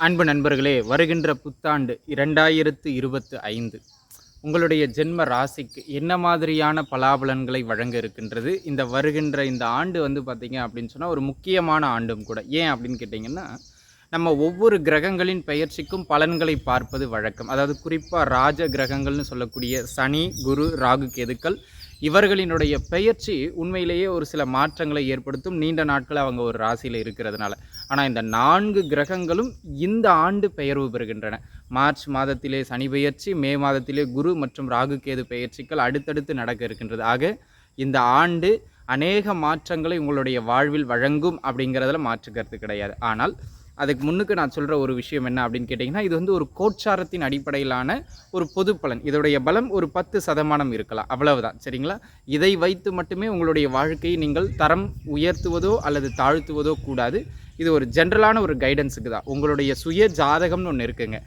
அன்பு நண்பர்களே வருகின்ற புத்தாண்டு இரண்டாயிரத்து இருபத்து ஐந்து. உங்களுடைய ஜென்ம ராசிக்கு என்ன மாதிரியான பலாபலன்களை வழங்க இருக்கின்றது? இந்த வருகின்ற இந்த ஆண்டு வந்து பார்த்திங்க அப்படின்னு சொன்னால் ஒரு முக்கியமான ஆண்டும் கூட. ஏன் அப்படின்னு கேட்டிங்கன்னா நம்ம ஒவ்வொரு கிரகங்களின் பெயர்ச்சிக்கும் பலன்களை பார்ப்பது வழக்கம். அதாவது குறிப்பாக ராஜ கிரகங்கள்னு சொல்லக்கூடிய சனி குரு ராகு கேதுக்கள் இவர்களினுடைய பெயர்ச்சி உண்மையிலேயே ஒரு சில மாற்றங்களை ஏற்படுத்தும் நீண்ட நாட்கள் அவங்க ஒரு ராசியில் இருக்கிறதுனால. ஆனால் இந்த நான்கு கிரகங்களும் இந்த ஆண்டு பெயர்வு பெறுகின்றன. மார்ச் மாதத்திலே சனி பெயர்ச்சி மே மாதத்திலே குரு மற்றும் ராகு கேது பெயர்ச்சிகள் அடுத்தடுத்து நடக்க இருக்கின்றது. ஆக இந்த ஆண்டு அநேக மாற்றங்களை உங்களுடைய வாழ்வில் வழங்கும் அப்படிங்கிறதுல மாற்று கருத்து கிடையாது. ஆனால் அதுக்கு முன்னுக்கு நான் சொல்கிற ஒரு விஷயம் என்ன அப்படின்னு கேட்டிங்கன்னா இது வந்து ஒரு கோட்சாரத்தின் அடிப்படையிலான ஒரு பொது பலன். இதோடைய பலம் ஒரு பத்து சதமானம் இருக்கலாம். அவ்வளவுதான். சரிங்களா? இதை வைத்து மட்டுமே உங்களுடைய வாழ்க்கையை நீங்கள் தரம் உயர்த்துவதோ அல்லது தாழ்த்துவதோ கூடாது. இது ஒரு ஜென்ரலான ஒரு கைடன்ஸுக்கு தான். உங்களுடைய சுய ஜாதகம்னு ஒன்று இருக்குங்க.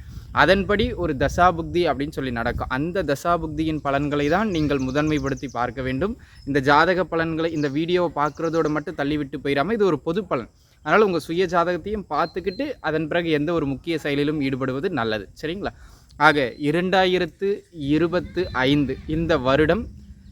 அதன்படி ஒரு தசாபுக்தி அப்படின்னு சொல்லி நடக்கும். அந்த தசாபுக்தியின் பலன்களை தான் நீங்கள் முதன்மைப்படுத்தி பார்க்க வேண்டும். இந்த ஜாதக பலன்களை இந்த வீடியோவை பார்க்குறதோட மட்டும் தள்ளிவிட்டு போயிடாமல் இது ஒரு பொது பலன். அதனால் உங்கள் சுய ஜாதகத்தையும் பார்த்துக்கிட்டு அதன் பிறகு எந்த ஒரு முக்கிய செயலிலும் ஈடுபடுவது நல்லது. சரிங்களா? ஆக இரண்டாயிரத்து இருபத்து ஐந்து இந்த வருடம்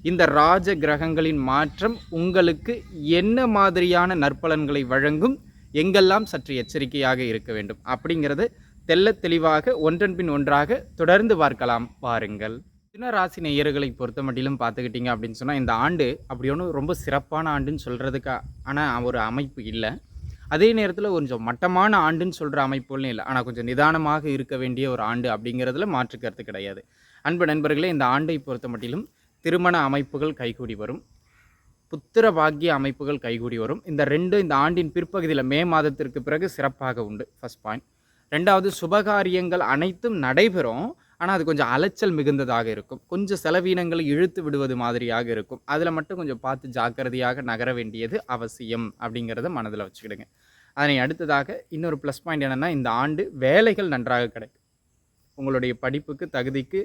இந்த ராஜ கிரகங்களின் மாற்றம் உங்களுக்கு என்ன மாதிரியான நற்பலன்களை வழங்கும் எங்கெல்லாம் சற்று எச்சரிக்கையாக இருக்க வேண்டும் அப்படிங்கிறது தெல்ல தெளிவாக ஒன்றன் பின் ஒன்றாக தொடர்ந்து பார்க்கலாம் பாருங்கள் சின்ன ராசி நேயர்களை பொறுத்த மட்டிலும் பார்த்துக்கிட்டிங்க அப்படின்னு சொன்னால் இந்த ஆண்டு அப்படி ஒன்றும் ரொம்ப சிறப்பான ஆண்டுன்னு சொல்கிறதுக்கு ஆனால் ஒரு அமைப்பு இல்லை. அதே நேரத்தில் கொஞ்சம் மட்டமான ஆண்டுன்னு சொல்கிற அமைப்புகளும் இல்லை. ஆனால் கொஞ்சம் நிதானமாக இருக்க வேண்டிய ஒரு ஆண்டு அப்படிங்கிறதுல மாற்று கருத்து கிடையாது. அன்பு நண்பர்களே இந்த ஆண்டை பொறுத்த மட்டிலும் திருமண அமைப்புகள் கைகூடி வரும். புத்திர பாக்கிய அமைப்புகள் கைகூடி வரும். இந்த ரெண்டு இந்த ஆண்டின் பிற்பகுதியில் மே மாதத்திற்கு பிறகு சிறப்பாக உண்டு. ஃபஸ்ட் பாயிண்ட் ரெண்டாவது சுபகாரியங்கள் அனைத்தும் நடைபெறும். ஆனால் அது கொஞ்சம் அலைச்சல் மிகுந்ததாக இருக்கும். கொஞ்சம் செலவீனங்களை இழுத்து விடுவது மாதிரியாக இருக்கும். அதில் மட்டும் கொஞ்சம் பார்த்து ஜாக்கிரதையாக நகர வேண்டியது அவசியம் அப்படிங்கிறத மனதில் வச்சுக்கிடுங்க. அதனை அடுத்ததாக இன்னொரு ப்ளஸ் பாயிண்ட் என்னென்னா இந்த ஆண்டு வேலைகள் நன்றாக கிடைக்கும். உங்களுடைய படிப்புக்கு தகுதிக்கு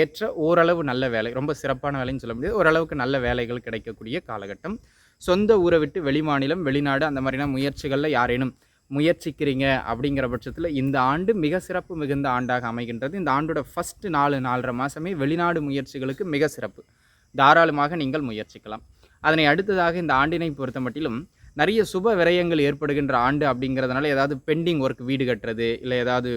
ஏற்ற ஓரளவு நல்ல வேலை ரொம்ப சிறப்பான வேலைன்னு சொல்ல முடியாது. ஓரளவுக்கு நல்ல வேலைகள் கிடைக்கக்கூடிய காலகட்டம். சொந்த ஊரை விட்டு வெளிமாநிலம் வெளிநாடு அந்த மாதிரியான முயற்சிகளில் யாரேனும் முயற்சிக்கிறீங்க அப்படிங்கிற பட்சத்தில் இந்த ஆண்டு மிக சிறப்பு மிகுந்த ஆண்டாக அமைகின்றது. இந்த ஆண்டோட ஃபஸ்ட்டு நாலு நாலரை மாதமே வெளிநாடு முயற்சிகளுக்கு மிக சிறப்பு. தாராளமாக நீங்கள் முயற்சிக்கலாம். அதனை அடுத்ததாக இந்த ஆண்டினை பொறுத்த மட்டிலும் நிறைய சுப விரயங்கள் ஏற்படுகின்ற ஆண்டு அப்படிங்கிறதுனால ஏதாவது பெண்டிங் ஒர்க் வீடு கட்டுறது இல்லை ஏதாவது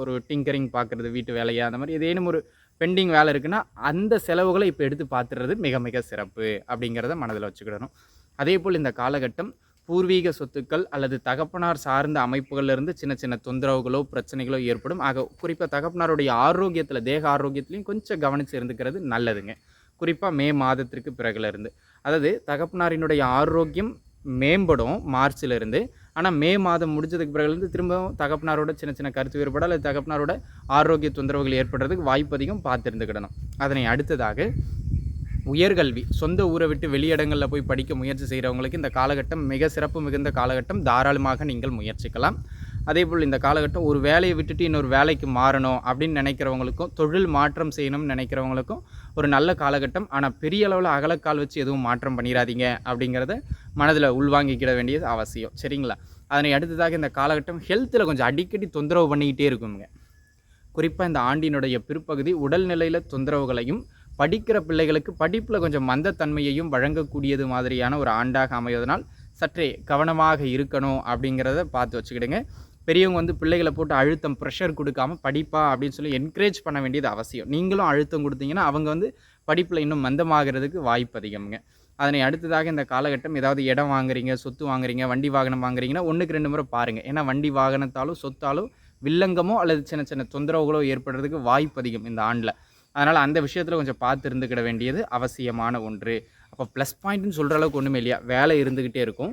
ஒரு டிங்கரிங் பார்க்குறது வீட்டு வேலையாக அந்த மாதிரி ஏதேனும் ஒரு பெண்டிங் வேலை இருக்குன்னா அந்த செலவுகளை இப்போ எடுத்து பார்த்துறது மிக மிக சிறப்பு அப்படிங்கிறத மனதில் வச்சுக்கிடணும். அதே போல் இந்த காலகட்டம் பூர்வீக சொத்துக்கள் அல்லது தகப்பனார் சார்ந்த அமைப்புகளிலிருந்து சின்ன சின்ன தொந்தரவுகளோ பிரச்சனைகளோ ஏற்படும். ஆக குறிப்பாக தகப்பனாருடைய ஆரோக்கியத்தில் தேக ஆரோக்கியத்துலையும் கொஞ்சம் கவனித்து இருந்துக்கிறது நல்லதுங்க. குறிப்பாக மே மாதத்திற்கு பிறகுலேருந்து. அதாவது தகப்பனாரினுடைய ஆரோக்கியம் மேம்படும் மார்ச்சிலிருந்து. ஆனால் மே மாதம் முடிஞ்சதுக்கு பிறகுலேருந்து திரும்பவும் தகப்பனாரோட சின்ன சின்ன கருத்து வேறுபாடு அல்லது தகப்பனாரோட ஆரோக்கிய தொந்தரவுகள் ஏற்படுறதுக்கு வாய்ப்பு அதிகம் பார்த்துருந்துக்கிடணும். அதனை அடுத்ததாக உயர்கல்வி சொந்த ஊரை விட்டு வெளியிடங்களில் போய் படிக்க முயற்சி செய்கிறவங்களுக்கு இந்த காலகட்டம் மிக சிறப்பு மிகுந்த காலகட்டம். தாராளமாக நீங்கள் முயற்சிக்கலாம். அதேபோல் இந்த காலகட்டம் ஒரு வேலையை விட்டுட்டு இன்னொரு வேலைக்கு மாறணும் அப்படின்னு நினைக்கிறவங்களுக்கும் தொழில் மாற்றம் செய்யணும்னு நினைக்கிறவங்களுக்கும் ஒரு நல்ல காலகட்டம். ஆனால் பெரிய அளவில் அகலக்கால் வச்சு எதுவும் மாற்றம் பண்ணிடாதீங்க அப்படிங்கிறத மனதில் உள்வாங்கிக்கிட வேண்டியது அவசியம். சரிங்களா? அதனை அடுத்ததாக இந்த காலகட்டம் ஹெல்த்தில் கொஞ்சம் அடிக்கடி தொந்தரவு பண்ணிக்கிட்டே இருக்குங்க. குறிப்பாக இந்த ஆண்டினுடைய பிற்பகுதி உடல்நிலையில் தொந்தரவுகளையும் படிக்கிற பிள்ளைகளுக்கு படிப்பில் கொஞ்சம் மந்தத்தன்மையையும் வழங்கக்கூடியது மாதிரியான ஒரு ஆண்டாக அமைவதனால் சற்றே கவனமாக இருக்கணும் அப்படிங்கிறத பார்த்து வச்சுக்கிடுங்க. பெரியவங்க வந்து பிள்ளைகளை போட்டு அழுத்தம் ப்ரெஷர் கொடுக்காம படிப்பா அப்படின்னு சொல்லி என்கரேஜ் பண்ண வேண்டியது அவசியம். நீங்களும் அழுத்தம் கொடுத்தீங்கன்னா அவங்க வந்து படிப்பில் இன்னும் மந்தமாகிறதுக்கு வாய்ப்பு அதிகம்ங்க. அதனை அடுத்ததாக இந்த காலகட்டம் ஏதாவது இடம் வாங்குறீங்க சொத்து வாங்குறீங்க வண்டி வாகனம் வாங்குறீங்கன்னா ஒன்றுக்கு ரெண்டு முறை பாருங்கள் ஏன்னா வண்டி வாகனத்தாலும் சொத்தாலும் வில்லங்கமோ அல்லது சின்ன சின்ன தொந்தரவுகளோ ஏற்படுறதுக்கு வாய்ப்பு அதிகம் இந்த ஆண்டில். அதனால் அந்த விஷயத்தில் கொஞ்சம் பார்த்து இருந்துக்கிட வேண்டியது அவசியமான ஒன்று. அப்போ ப்ளஸ் பாயிண்ட்னு சொல்கிற அளவுக்கு ஒன்றுமே இல்லையா? வேலை இருந்துக்கிட்டே இருக்கும்.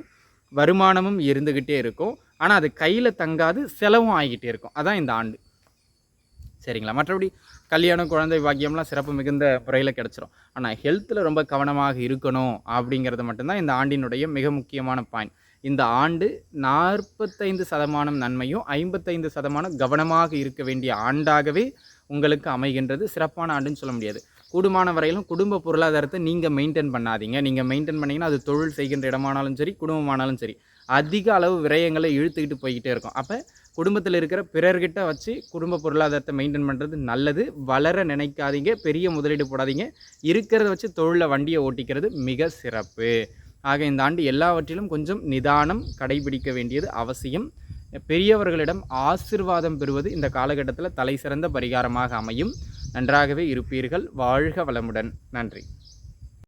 வருமானமும் இருந்துக்கிட்டே இருக்கும். ஆனால் அது கையில் தங்காது செலவும் ஆகிக்கிட்டே இருக்கும். அதான் இந்த ஆண்டு. சரிங்களா? மற்றபடி கல்யாணம் குழந்தை பாக்கியம்லாம் சிறப்பு மிகுந்த முறையில் கிடச்சிரும். ஆனால் ஹெல்த்தில் ரொம்ப கவனமாக இருக்கணும் அப்படிங்கிறது மட்டும்தான் இந்த ஆண்டினுடைய மிக முக்கியமான பாயிண்ட் இந்த ஆண்டு நாற்பத்தைந்து சதமானம் நன்மையும் ஐம்பத்தைந்து சதமானம் கவனமாக இருக்க வேண்டிய ஆண்டாகவே உங்களுக்கு அமைகின்றது சிறப்பான ஆண்டுன்னு சொல்ல முடியாது. கூடுமான வரையிலும் குடும்ப பொருளாதாரத்தை நீங்கள் மெயின்டைன் பண்ணாதீங்க. நீங்கள் மெயின்டைன் பண்ணிங்கன்னா அது தொழில் செய்கின்ற இடமானாலும் சரி குடும்பமானாலும் சரி அதிக அளவு விரயங்களை இழுத்துக்கிட்டு போய்கிட்டே இருக்கும். அப்போ குடும்பத்தில் இருக்கிற பிறர்கிட்ட வச்சு குடும்ப பொருளாதாரத்தை மெயின்டைன் பண்ணுறது நல்லது. வளர நினைக்காதீங்க. பெரிய முதலீடு போடாதீங்க. இருக்கிறத வச்சு தொழிலை வண்டியை ஓட்டிக்கிறது மிக சிறப்பு. ஆக இந்த ஆண்டு எல்லாவற்றிலும் கொஞ்சம் நிதானம் கடைபிடிக்க வேண்டியது அவசியம். பெரியவர்களிடம் ஆசிர்வாதம் பெறுவது இந்த காலகட்டத்தில் தலை சிறந்த பரிகாரமாக அமையும். நன்றாகவே இருப்பீர்கள். வாழ்க வளமுடன். நன்றி.